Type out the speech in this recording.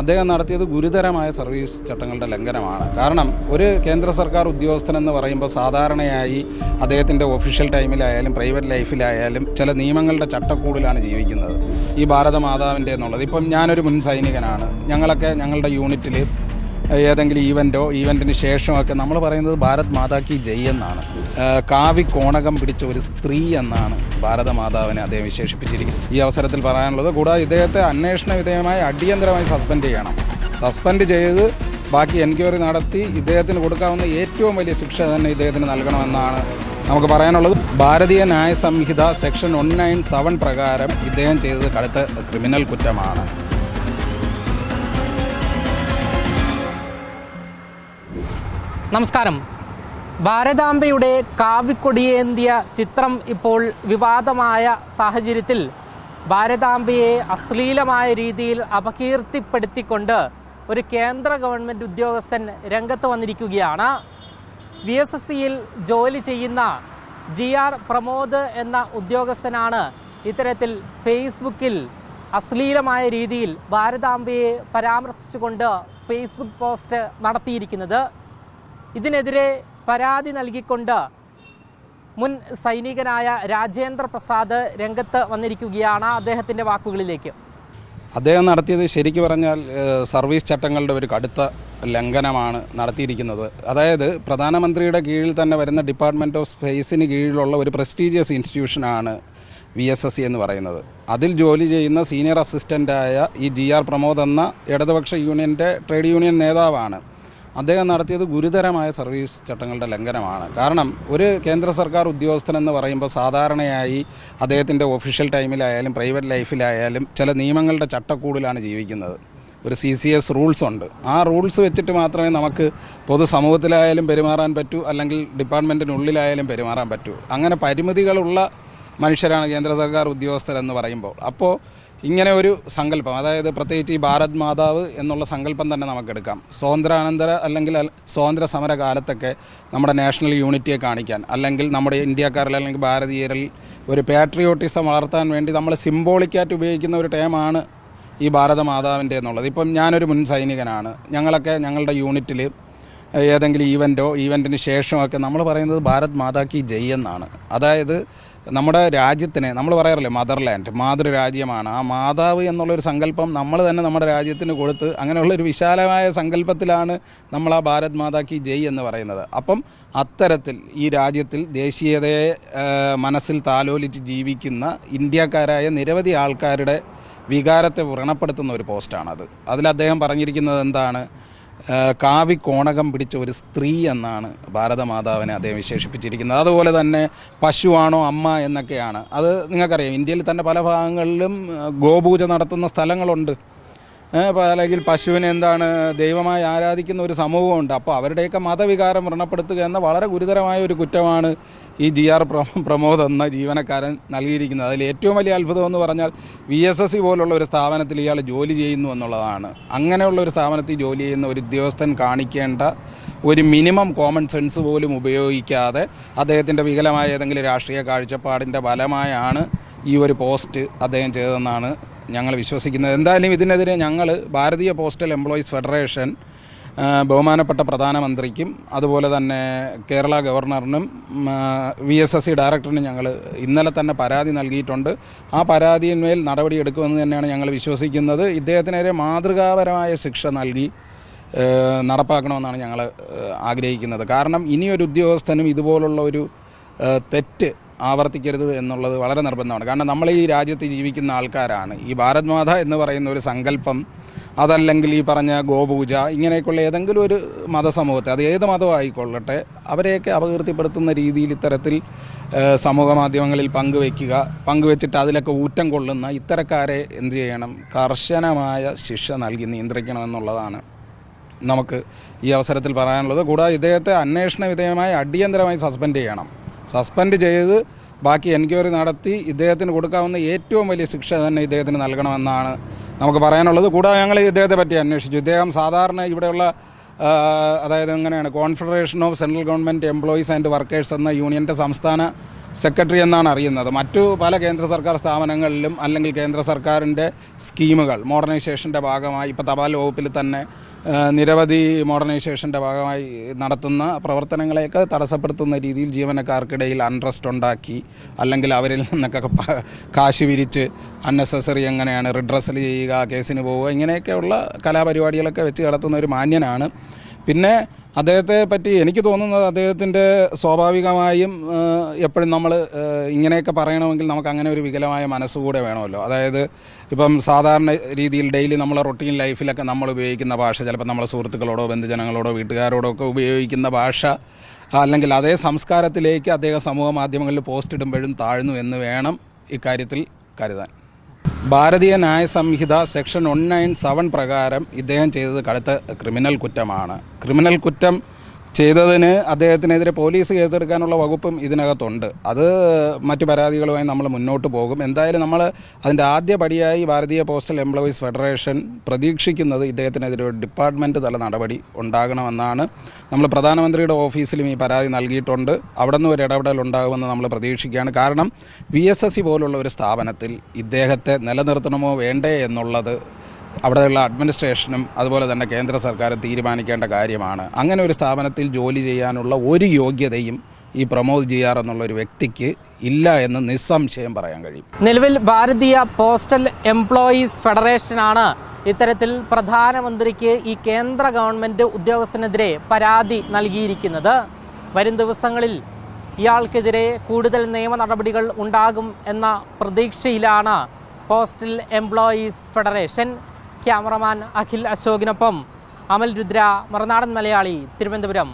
അദ്ദേഹം നടത്തിയത് ഗുരുതരമായ സർവീസ് ചട്ടങ്ങളുടെ ലംഘനമാണ്. കാരണം ഒരു കേന്ദ്ര സർക്കാർ ഉദ്യോഗസ്ഥൻ എന്ന് പറയുമ്പോൾ സാധാരണയായി അദ്ദേഹത്തിന്റെ ഒഫീഷ്യൽ ടൈമിലായാലും പ്രൈവറ്റ് ലൈഫിലായാലും ചില നിയമങ്ങളുടെ ചട്ടക്കൂടിലാണ് ജീവിക്കുന്നത്. ഈ ഭാരതമാതാവിന്റെ എന്നുള്ളത്. ഇപ്പം ഞാനൊരു മുൻ സൈനികനാണ്. ഞങ്ങളൊക്കെ ഞങ്ങളുടെ യൂണിറ്റിൽ ഏതെങ്കിലും ഈവന്റോ ഈവന്റിന് ശേഷമൊക്കെ നമ്മൾ പറയുന്നത് ഭാരത് മാതാ കി ജയ് എന്നാണ്. കാവി കോണകം പിടിച്ച ഒരു സ്ത്രീ എന്നാണ് ഭാരതമാതാവിനെ അദ്ദേഹം വിശേഷിപ്പിച്ചിരിക്കുന്നത്. ഈ അവസരത്തിൽ പറയാനുള്ളത് കൂടാതെ ഇദ്ദേഹത്തെ അന്വേഷണ വിധേയമായി അടിയന്തരമായി സസ്പെൻഡ് ചെയ്യണം. സസ്പെൻഡ് ചെയ്ത് ബാക്കി എൻക്വയറി നടത്തി ഇദ്ദേഹത്തിന് കൊടുക്കാവുന്ന ഏറ്റവും വലിയ ശിക്ഷ തന്നെ ഇദ്ദേഹത്തിന് നൽകണമെന്നാണ് നമുക്ക് പറയാനുള്ളത്. Bharatiya Nyaya Sanhita section one nine seven പ്രകാരം ഇദ്ദേഹം ചെയ്തത് കടുത്ത ക്രിമിനൽ കുറ്റമാണ്. നമസ്കാരം. ഭാരതാംബയുടെ കാവിക്കൊടിയേന്തിയ ചിത്രം ഇപ്പോൾ വിവാദമായ സാഹചര്യത്തിൽ ഭാരതാംബയെ അശ്ലീലമായ രീതിയിൽ അപകീർത്തിപ്പെടുത്തിക്കൊണ്ട് ഒരു കേന്ദ്ര ഗവൺമെന്റ് ഉദ്യോഗസ്ഥൻ രംഗത്ത് വന്നിരിക്കുകയാണ്. വി എസ് എസ് സിയിൽ ജോലി ചെയ്യുന്ന ജി ആർ പ്രമോദ് എന്ന ഉദ്യോഗസ്ഥനാണ് ഇത്തരത്തിൽ ഫേസ്ബുക്കിൽ അശ്ലീലമായ രീതിയിൽ ഭാരതാംബയെ പരാമർശിച്ചുകൊണ്ട് ഫേസ്ബുക്ക് പോസ്റ്റ് നടത്തിയിരിക്കുന്നത്. ഇതിനെതിരെ പരാതി നൽകിക്കൊണ്ട് മുൻ സൈനികനായ രാജേന്ദ്ര പ്രസാദ് രംഗത്ത് വന്നിരിക്കുകയാണ് അദ്ദേഹത്തിന്റെ വാക്കുകളിലേക്ക്. അദ്ദേഹം നടത്തിയത് ശരിക്കു പറഞ്ഞാൽ സർവീസ് ചട്ടങ്ങളുടെ ഒരു കടുത്ത ലംഘനമാണ് നടത്തിയിരിക്കുന്നത്. അതായത് പ്രധാനമന്ത്രിയുടെ കീഴിൽ തന്നെ വരുന്ന ഡിപ്പാർട്ട്മെന്റ് ഓഫ് സ്പേസിന് കീഴിലുള്ള ഒരു പ്രസ്റ്റീജിയസ് ഇൻസ്റ്റിറ്റ്യൂഷനാണ് വി എസ് എസ് സി എന്ന് പറയുന്നത്. അതിൽ ജോലി ചെയ്യുന്ന സീനിയർ അസിസ്റ്റന്റായ ഈ ജി ആർ പ്രമോദ് എന്ന ഇടതുപക്ഷ യൂണിയന്റെ ട്രേഡ് യൂണിയൻ നേതാവാണ്. അദ്ദേഹം നടത്തിയത് ഗുരുതരമായ സർവീസ് ചട്ടങ്ങളുടെ ലംഘനമാണ്. കാരണം ഒരു കേന്ദ്ര സർക്കാർ ഉദ്യോഗസ്ഥൻ എന്ന് പറയുമ്പോൾ സാധാരണയായി അദ്ദേഹത്തിന്റെ ഒഫീഷ്യൽ ടൈമിലായാലും പ്രൈവറ്റ് ലൈഫിലായാലും ചില നിയമങ്ങളുടെ ചട്ടക്കൂടിലാണ് ജീവിക്കുന്നത്. ഒരു സി സി എസ് റൂൾസ് ഉണ്ട്. ആ റൂൾസ് വെച്ചിട്ട് മാത്രമേ നമുക്ക് പൊതുസമൂഹത്തിലായാലും പെരുമാറാൻ പറ്റൂ അല്ലെങ്കിൽ ഡിപ്പാർട്ട്മെന്റിനുള്ളിലായാലും പെരുമാറാൻ പറ്റൂ. അങ്ങനെ പരിമിതികളുള്ള മനുഷ്യരാണ് കേന്ദ്ര സർക്കാർ ഉദ്യോഗസ്ഥരെന്ന് പറയുമ്പോൾ. അപ്പോൾ ഇങ്ങനെ ഒരു സങ്കല്പം അതായത് പ്രത്യേകിച്ച് ഈ ഭാരത് മാതാവ് എന്നുള്ള സങ്കല്പം തന്നെ നമുക്കെടുക്കാം. സ്വാതന്ത്ര്യാനന്തര അല്ലെങ്കിൽ സ്വാതന്ത്ര്യ സമര കാലത്തൊക്കെ നമ്മുടെ നാഷണൽ യൂണിറ്റിയെ കാണിക്കാൻ അല്ലെങ്കിൽ നമ്മുടെ ഇന്ത്യക്കാരിൽ അല്ലെങ്കിൽ ഭാരതീയരിൽ ഒരു പാട്രിയോട്ടിസം വളർത്താൻ വേണ്ടി നമ്മൾ സിംബോളിക്കായിട്ട് ഉപയോഗിക്കുന്ന ഒരു ടേമാണ് ഈ ഭാരത മാതാവിന്റെ എന്നുള്ളത്. ഇപ്പം ഞാനൊരു മുൻ സൈനികനാണ്. ഞങ്ങളൊക്കെ ഞങ്ങളുടെ യൂണിറ്റിൽ ഏതെങ്കിലും ഈവന്റോ ഈവന്റിന് ശേഷമൊക്കെ നമ്മൾ പറയുന്നത് ഭാരത് മാതാ കി ജയ് എന്നാണ്. അതായത് നമ്മുടെ രാജ്യത്തിനെ നമ്മൾ പറയാറില്ലേ മദർലാൻഡ് മാതൃരാജ്യമാണ്. ആ മാതാവ് എന്നുള്ളൊരു സങ്കല്പം നമ്മൾ തന്നെ നമ്മുടെ രാജ്യത്തിന് കൊടുത്ത് അങ്ങനെയുള്ളൊരു വിശാലമായ സങ്കല്പത്തിലാണ് നമ്മൾ ആ ഭാരത് മാതാ കി ജയ് എന്ന് പറയുന്നത്. അപ്പം അത്തരത്തിൽ ഈ രാജ്യത്തിൽ ദേശീയതയെ മനസ്സിൽ താലോലിച്ച് ജീവിക്കുന്ന ഇന്ത്യക്കാരായ നിരവധി ആൾക്കാരുടെ വികാരത്തെ വ്രണപ്പെടുത്തുന്ന ഒരു പോസ്റ്റാണത്. അതിൽ അദ്ദേഹം പറഞ്ഞിരിക്കുന്നത് എന്താണ്? കാവി കോണകം പിടിച്ച ഒരു സ്ത്രീ എന്നാണ് ഭാരതമാതാവിനെ അദ്ദേഹം വിശേഷിപ്പിച്ചിരിക്കുന്നത്. അതുപോലെ തന്നെ പശുവാണോ അമ്മ എന്നൊക്കെയാണ്. അത് നിങ്ങൾക്കറിയാം ഇന്ത്യയിൽ തന്നെ പല ഭാഗങ്ങളിലും ഗോപൂജ നടത്തുന്ന സ്ഥലങ്ങളുണ്ട്. അല്ലെങ്കിൽ പശുവിനെ എന്താണ് ദൈവമായി ആരാധിക്കുന്ന ഒരു സമൂഹമുണ്ട്. അപ്പോൾ അവരുടെയൊക്കെ മതവികാരം വ്രണപ്പെടുത്തുക എന്ന വളരെ ഗുരുതരമായ ഒരു കുറ്റമാണ് ഈ ജി ആർ പ്രമോദ് എന്ന ജീവനക്കാരൻ നൽകിയിരിക്കുന്നത്. അതിൽ ഏറ്റവും വലിയ അത്ഭുതം എന്ന് പറഞ്ഞാൽ വി എസ് എസ് സി പോലുള്ള ഒരു സ്ഥാപനത്തിൽ ഇയാൾ ജോലി ചെയ്യുന്നു എന്നുള്ളതാണ്. അങ്ങനെയുള്ള ഒരു സ്ഥാപനത്തിൽ ജോലി ചെയ്യുന്ന ഒരു ഉദ്യോഗസ്ഥൻ കാണിക്കേണ്ട ഒരു മിനിമം കോമൺ സെൻസ് പോലും ഉപയോഗിക്കാതെ അദ്ദേഹത്തിന്റെ വികലമായ ഏതെങ്കിലും രാഷ്ട്രീയ കാഴ്ചപ്പാടിന്റെ ഫലമായാണ് ഈ ഒരു പോസ്റ്റ് അദ്ദേഹം ചെയ്തതെന്നാണ് ഞങ്ങൾ വിശ്വസിക്കുന്നത്. എന്തായാലും ഇതിനെതിരെ ഞങ്ങൾ ഭാരതീയ പോസ്റ്റൽ എംപ്ലോയീസ് ഫെഡറേഷൻ ബഹുമാനപ്പെട്ട പ്രധാനമന്ത്രിക്കും അതുപോലെ തന്നെ കേരള ഗവർണറിനും വി എസ് എസ് സി ഡയറക്ടറിനും ഞങ്ങൾ ഇന്നലെ തന്നെ പരാതി നൽകിയിട്ടുണ്ട്. ആ പരാതിയിന്മേൽ നടപടിയെടുക്കുമെന്ന് തന്നെയാണ് ഞങ്ങൾ വിശ്വസിക്കുന്നത്. ഇദ്ദേഹത്തിനെതിരെ മാതൃകാപരമായ ശിക്ഷ നൽകി നടപ്പാക്കണമെന്നാണ് ഞങ്ങൾ ആഗ്രഹിക്കുന്നത്. കാരണം ഇനിയൊരു ഉദ്യോഗസ്ഥനും ഇതുപോലുള്ള ഒരു തെറ്റ് ആവർത്തിക്കരുത് എന്നുള്ളത് വളരെ നിർബന്ധമാണ്. കാരണം നമ്മൾ ഈ രാജ്യത്ത് ജീവിക്കുന്ന ആൾക്കാരാണ്. ഈ ഭാരത് മാത എന്ന് പറയുന്ന ഒരു സങ്കല്പം അതല്ലെങ്കിൽ ഈ പറഞ്ഞ ഗോപൂജ ഇങ്ങനെയൊക്കെയുള്ള ഏതെങ്കിലും ഒരു മതസമൂഹത്തെ അത് ഏത് മതവും ആയിക്കൊള്ളട്ടെ അവരെയൊക്കെ അപകീർത്തിപ്പെടുത്തുന്ന രീതിയിൽ ഇത്തരത്തിൽ സമൂഹ മാധ്യമങ്ങളിൽ പങ്കുവെക്കുക പങ്കുവെച്ചിട്ട് അതിലൊക്കെ ഊറ്റം കൊള്ളുന്ന ഇത്തരക്കാരെ എന്ത് ചെയ്യണം? കർശനമായ ശിക്ഷ നൽകി നിയന്ത്രിക്കണമെന്നുള്ളതാണ് നമുക്ക് ഈ അവസരത്തിൽ പറയാനുള്ളത്. കൂടാതെ ഇദ്ദേഹത്തെ അന്വേഷണ വിധേയമായി അടിയന്തരമായി സസ്പെൻഡ് ചെയ്യണം. സസ്പെൻഡ് ചെയ്ത് ബാക്കി എൻക്വയറി നടത്തി ഇദ്ദേഹത്തിന് കൊടുക്കാവുന്ന ഏറ്റവും വലിയ ശിക്ഷ തന്നെ ഇദ്ദേഹത്തിന് നൽകണമെന്നാണ് നമുക്ക് പറയാനുള്ളത്. കൂടാതെ ഞങ്ങൾ ഇദ്ദേഹത്തെ പറ്റി അന്വേഷിച്ചു. ഇദ്ദേഹം സാധാരണ ഇവിടെയുള്ള അതായത് എങ്ങനെയാണ് confederation of central government employees and workers എന്ന യൂണിയന്റെ സംസ്ഥാന സെക്രട്ടറി എന്നാണ് അറിയുന്നത്. മറ്റു പല കേന്ദ്ര സർക്കാർ സ്ഥാപനങ്ങളിലും അല്ലെങ്കിൽ കേന്ദ്ര സർക്കാരിന്റെ സ്കീമുകൾ മോഡേണൈസേഷന്റെ ഭാഗമായി ഇപ്പോൾ തപാൽ വകുപ്പിൽ തന്നെ നിരവധി മോഡേണൈസേഷന്റെ ഭാഗമായി നടത്തുന്ന പ്രവർത്തനങ്ങളെയൊക്കെ തടസ്സപ്പെടുത്തുന്ന രീതിയിൽ ജീവനക്കാർക്കിടയിൽ അൺട്രസ്റ്റ് ഉണ്ടാക്കി അല്ലെങ്കിൽ അവരിൽ നിന്നൊക്കെ കാശ് വിരിച്ച് അൺനെസസറി എങ്ങനെയാണ് റിഡ്രസൽ ചെയ്യുക കേസിന് പോവുക ഇങ്ങനെയൊക്കെയുള്ള കലാപരിപാടികളൊക്കെ വെച്ച് നടത്തുന്ന ഒരു മാന്യനാണ്. പിന്നെ അദ്ദേഹത്തെ പറ്റി എനിക്ക് തോന്നുന്നത് അദ്ദേഹത്തിന്റെ സ്വാഭാവികമായും എപ്പോഴും നമ്മൾ ഇങ്ങനെയൊക്കെ പറയണമെങ്കിൽ നമുക്ക് അങ്ങനെ ഒരു വികലമായ മനസ്സുകൂടെ വേണമല്ലോ. അതായത് ഇപ്പം സാധാരണ രീതിയിൽ ഡെയിലി നമ്മളെ റൊട്ടീൻ ലൈഫിലൊക്കെ നമ്മൾ ഉപയോഗിക്കുന്ന ഭാഷ ചിലപ്പോൾ നമ്മളെ സുഹൃത്തുക്കളോടോ ബന്ധുജനങ്ങളോടോ വീട്ടുകാരോടോ ഒക്കെ ഉപയോഗിക്കുന്ന ഭാഷ അല്ലെങ്കിൽ അതേ സംസ്കാരത്തിലേക്ക് അദ്ദേഹം സമൂഹ മാധ്യമങ്ങളിൽ പോസ്റ്റ് ഇടുമ്പോഴും താഴ്ന്നു എന്ന് വേണം ഇക്കാര്യത്തിൽ കരുതാൻ. Bharatiya Nyaya Sanhita section one nine seven പ്രകാരം ഇദ്ദേഹം ചെയ്തത് കടുത്ത ക്രിമിനൽ കുറ്റമാണ്. ക്രിമിനൽ കുറ്റം ചെയ്തതിന് അദ്ദേഹത്തിനെതിരെ പോലീസ് കേസെടുക്കാനുള്ള വകുപ്പും ഇതിനകത്തുണ്ട്. അത് മറ്റു പരാതികളുമായി നമ്മൾ മുന്നോട്ട് പോകും. എന്തായാലും നമ്മൾ അതിന്റെ ആദ്യ പടിയായി ഭാരതീയ പോസ്റ്റൽ എംപ്ലോയീസ് ഫെഡറേഷൻ പ്രതീക്ഷിക്കുന്നത് ഇദ്ദേഹത്തിനെതിരെ ഒരു ഡിപ്പാർട്ട്മെന്റ് തല നടപടി ഉണ്ടാകണമെന്നാണ്. നമ്മൾ പ്രധാനമന്ത്രിയുടെ ഓഫീസിലും ഈ പരാതി നൽകിയിട്ടുണ്ട്. അവിടെ നിന്ന് ഒരു ഇടപെടൽ ഉണ്ടാകുമെന്ന് നമ്മൾ പ്രതീക്ഷിക്കുകയാണ്. കാരണം വി എസ് എസ് സി പോലുള്ള ഒരു സ്ഥാപനത്തിൽ ഇദ്ദേഹത്തെ നിലനിർത്തണമോ വേണ്ടേ എന്നുള്ളത് അവിടെയുള്ള അഡ്മിനിസ്ട്രേഷനും അതുപോലെ തന്നെ കേന്ദ്ര സർക്കാരും തീരുമാനിക്കേണ്ട കാര്യമാണ്. അങ്ങനെ ഒരു സ്ഥാപനത്തിൽ ജോലി ചെയ്യാനുള്ള ഒരു യോഗ്യതയും ഈ പ്രമോദ് ജി ആർ എന്നുള്ള ഒരു വ്യക്തിക്ക് ഇല്ല എന്ന് നിസ്സംശയം പറയാൻ കഴിയും. നിലവിൽ ഭാരതീയ പോസ്റ്റൽ എംപ്ലോയീസ് ഫെഡറേഷനാണ് ഇത്തരത്തിൽ പ്രധാനമന്ത്രിക്ക് ഈ കേന്ദ്ര ഗവൺമെന്റ് ഉദ്യോഗസ്ഥനെതിരെ പരാതി നൽകിയിരിക്കുന്നത്. വരും ദിവസങ്ങളിൽ ഇയാൾക്കെതിരെ കൂടുതൽ നിയമ നടപടികൾ ഉണ്ടാകും എന്ന പ്രതീക്ഷയിലാണ് postal employees federation. Cameraman Akhil അശോകിനൊപ്പം Amal Rudra Marunadan Malayali Thiruvananthapuram.